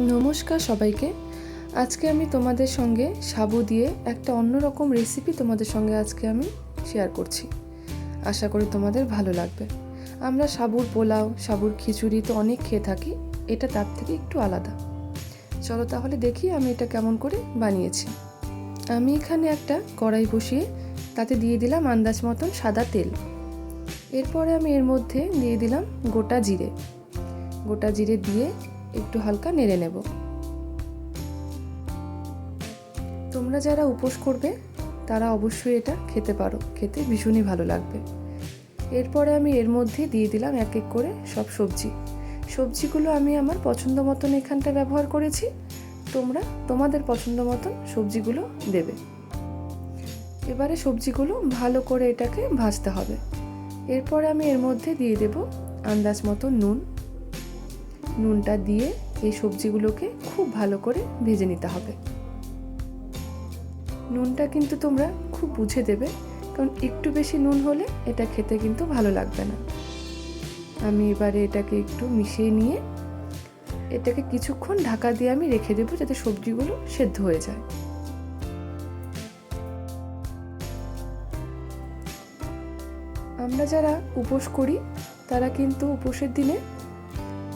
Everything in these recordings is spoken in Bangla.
নমস্কার সবাইকে। আজকে আমি তোমাদের সঙ্গে সাবু দিয়ে একটা অন্যরকম রেসিপি তোমাদের সঙ্গে আজকে আমি শেয়ার করছি। আশা করি তোমাদের ভালো লাগবে। আমরা সাবুর পোলাও, সাবুর খিচুড়ি তো অনেক খেয়ে থাকি, এটা তার থেকে একটু আলাদা। চলো তাহলে দেখি আমি এটা কেমন করে বানিয়েছি। আমি এখানে একটা কড়াই বসিয়ে তাতে দিয়ে দিলাম আন্দাজ মতন সাদা তেল। এরপরে আমি এর মধ্যে দিয়ে দিলাম গোটা জিরে। গোটা জিরে দিয়ে একটু হালকা নেড়ে নেব। তোমরা যারা উপোস করবে, তারা অবশ্যই এটা খেতে পারো। খেতে ভীষণই ভালো লাগবে। এরপরে আমি এর মধ্যে দিয়ে দিলাম এক এক করে সব সবজি। সবজিগুলো আমি আমার পছন্দ মতন এখানটা ব্যবহার করেছি। তোমরা তোমাদের পছন্দ মতন সবজিগুলো দেবে। এবারে সবজিগুলো ভালো করে এটাকে ভাজতে হবে। এরপরে আমি এর মধ্যে দিয়ে দেব আন্দাজ মতো নুন। নুনটা দিয়ে এই সবজিগুলোকে খুব ভালো করে ভেজে নিতে হবে। নুনটা কিন্তু তোমরা খুব বুঝে দেবে, কারণ একটু বেশি নুন হলে এটা খেতে কিন্তু ভালো লাগবে না। আমি এবারে এটাকে একটু মিশিয়ে নিয়ে এটাকে কিছুক্ষণ ঢাকা দিয়ে আমি রেখে দেবো যাতে সবজিগুলো সেদ্ধ হয়ে যায়। আমরা যারা উপোস করি, তারা কিন্তু উপোসের দিনে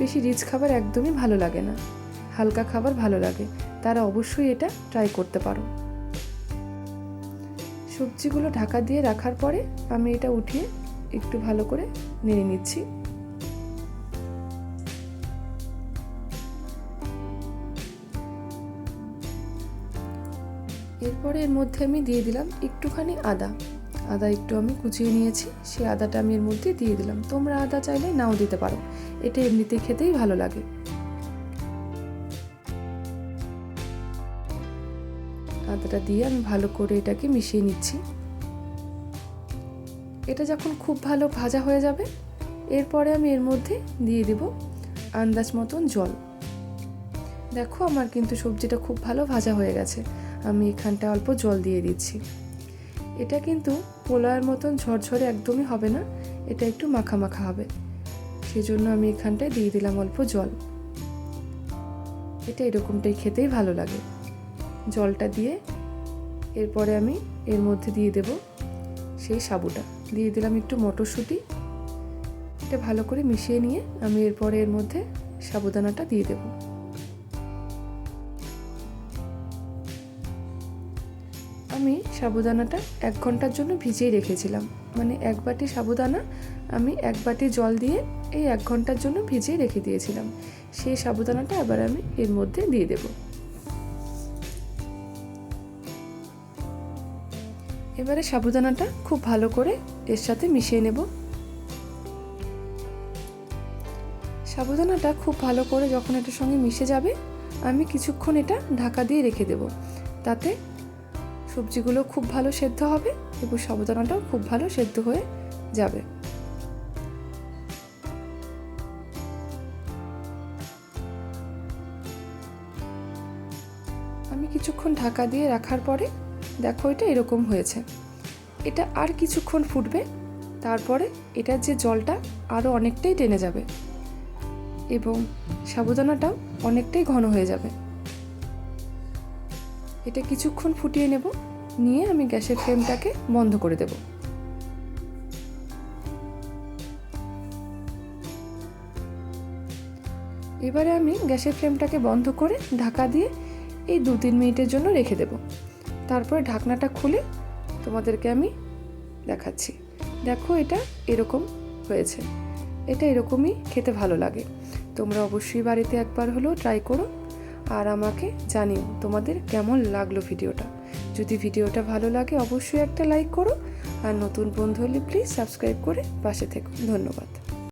বেশি রিচ খাবার একদমই ভালো লাগে না। হালকা খাবার ভালো লাগে, তারা অবশ্যই এটা ট্রাই করতে পারো। সবজিগুলো ঢাকা দিয়ে রাখার পরে আমি এটা উঠিয়ে একটু ভালো করে নেড়ে নিচ্ছি। এরপরে এর মধ্যে আমি দিয়ে দিলাম একটুখানি আদা। আদা একটু আমি কুচিয়ে নিয়েছি, সেই আদাটা আমি এর মধ্যে দিয়ে দিলাম। তোমরা আদা চাইলে নাও দিতে পারো, এটা এমনিতেই খেতেই ভালো লাগে। আদাটা দিয়ে আমি ভালো করে এটাকে মিশিয়ে নিচ্ছি। এটা যখন খুব ভালো ভাজা হয়ে যাবে, এরপরে আমি এর মধ্যে দিয়ে দেব আন্দাজ মতন জল। দেখো আমার কিন্তু সবজিটা খুব ভালো ভাজা হয়ে গেছে, আমি এখানটা অল্প জল দিয়ে দিচ্ছি। এটা কিন্তু পোলাওয়ের মতন ঝরঝরে একদমই হবে না, এটা একটু মাখা মাখা হবে। সেজন্য আমি এখানটায় দিয়ে দিলাম অল্প জল। এটা এরকমটাই খেতেই ভালো লাগে। জলটা দিয়ে এরপরে আমি এর মধ্যে দিয়ে দেব সেই সাবুটা। দিয়ে দিলাম একটু মটরশুঁটি। এটা ভালো করে মিশিয়ে নিয়ে আমি এরপরে এর মধ্যে সাবুদানাটা দিয়ে দেবো। আমি সাবুদানাটা এক ঘণ্টার জন্য ভিজিয়ে রেখেছিলাম। মানে এক বাটি সাবুদানা আমি এক বাটি জল দিয়ে এই এক ঘণ্টার জন্য ভিজিয়ে রেখে দিয়েছিলাম। সেই সাবুদানাটা আবার আমি এর মধ্যে দিয়ে দেব। এবারে সাবুদানাটা খুব ভালো করে এর সাথে মিশিয়ে নেব। সাবুদানাটা খুব ভালো করে যখন এটার সঙ্গে মিশে যাবে, আমি কিছুক্ষণ এটা ঢাকা দিয়ে রেখে দেব। তাতে সবজিগুলো খুব ভালো সেদ্ধ হবে এবং সাবুদানাটাও খুব ভালো সেদ্ধ হয়ে যাবে। আমি কিছুক্ষণ ঢাকা দিয়ে রাখার পরে দেখো এটা এরকম হয়েছে। এটা আর কিছুক্ষণ ফুটবে, তারপরে এটার যে জলটা আরও অনেকটাই টেনে যাবে এবং সাবুদানাটাও অনেকটাই ঘন হয়ে যাবে। এটা কিছুক্ষণ ফুটিয়ে নেব, নিয়ে আমি গ্যাসের ফ্লেমটাকে বন্ধ করে দেব। এবারে আমি গ্যাসের ফ্লেমটাকে বন্ধ করে ঢাকা দিয়ে এই দু তিন মিনিটের জন্য রেখে দেব। তারপরে ঢাকনাটা খুলে তোমাদেরকে আমি দেখাচ্ছি। দেখো এটা এরকম হয়েছে। এটা এরকমই খেতে ভালো লাগে। তোমরা অবশ্যই বাড়িতে একবার হলেও ট্রাই করো। আর আমাকে জানিও তোমাদের কেমন লাগল ভিডিওটা। যদি ভিডিওটা ভালো লাগে অবশ্যই একটা লাইক করো। আর নতুন বন্ধু হলে প্লিজ সাবস্ক্রাইব করে পাশে থেকো। ধন্যবাদ।